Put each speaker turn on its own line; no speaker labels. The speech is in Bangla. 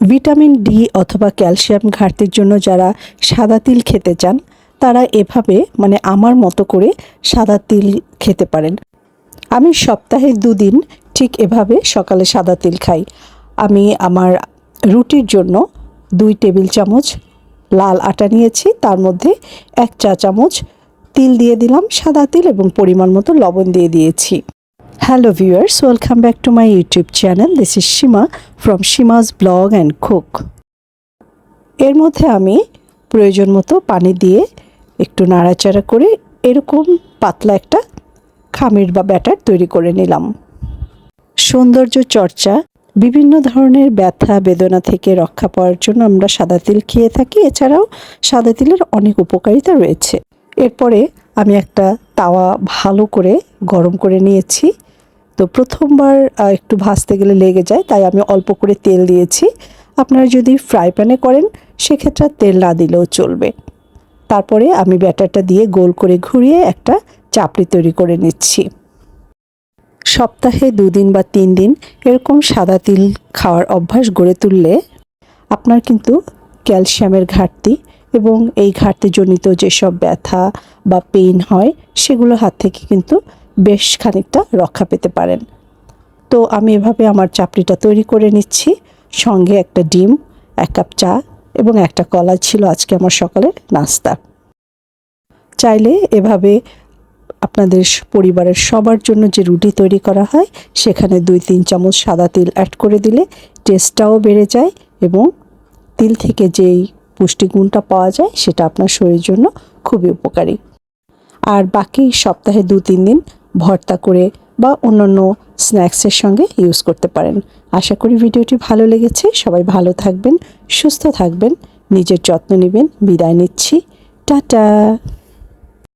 ভিটামিন ডি অথবা ক্যালসিয়াম ঘাটতির জন্য যারা সাদা তিল খেতে চান, তারা এভাবে মানে আমার মতো করে সাদা তিল খেতে পারেন। আমি সপ্তাহে দুদিন ঠিক এভাবে সকালে সাদা তিল খাই। আমি আমার রুটির জন্য দুই টেবিল চামচ লাল আটা নিয়েছি, তার মধ্যে এক চা চামচ তিল দিয়ে দিলাম, সাদা তিল এবং পরিমাণ মতো লবণ দিয়ে দিয়েছি। Hello viewers welcome back to my YouTube channel this is Seema from Seema's blog and cook এর মধ্যে আমি প্রয়োজন মতো পানি দিয়ে একটু নাড়াচাড়া করে এরকম পাতলা একটা খামির বা ব্যাটার তৈরি করে নিলাম। সৌন্দর্য চর্চা, বিভিন্ন ধরনের ব্যথা, বেদনা থেকে রক্ষা পাওয়ার জন্য আমরা সাদা তিল খেয়ে থাকি। এছাড়াও সাদা তিলের অনেক উপকারিতা রয়েছে। এরপরে আমি একটা তাওয়া ভালো করে গরম করে নিয়েছি। তো প্রথমবার একটু ভাজতে গেলে লেগে যায়, তাই আমি অল্প করে তেল দিয়েছি। আপনারা যদি ফ্রাই প্যানে করেন, সেক্ষেত্রে তেল না দিলেও চলবে। তারপরে আমি ব্যাটারটা দিয়ে গোল করে ঘুরিয়ে একটা চাপড়ি তৈরি করে নিচ্ছি। সপ্তাহে দুদিন বা তিন দিন এরকম সাদা তিল খাওয়ার অভ্যাস গড়ে তুললে আপনার কিন্তু ক্যালসিয়ামের ঘাটতি এবং এই ঘাটতিজনিত যেসব ব্যথা বা পেইন হয়, সেগুলো হাত থেকে কিন্তু বেশ খানিকটা রক্ষা পেতে পারেন। তো আমি এভাবে আমার চাপড়িটা তৈরি করে নিচ্ছি। সঙ্গে একটা ডিম, এক কাপ চা এবং একটা কলা ছিল আজকে আমার সকালের নাস্তা। চাইলে এভাবে আপনাদের পরিবারের সবার জন্য যে রুটি তৈরি করা হয়, সেখানে দুই তিন চামচ সাদা তিল অ্যাড করে দিলে টেস্টটাও বেড়ে যায় এবং তিল থেকে যেই পুষ্টিগুণটা পাওয়া যায়, সেটা আপনার শরীরের জন্য খুবই উপকারী। আর বাকি সপ্তাহে দু তিন দিন ভর্তা করে বা অন্যান্য স্ন্যাক্সের সঙ্গে ইউজ করতে পারেন। আশা করি ভিডিওটি ভালো লেগেছে। সবাই ভালো থাকবেন, সুস্থ থাকবেন, নিজের যত্ন নেবেন। বিদায় নিচ্ছি। টাটা!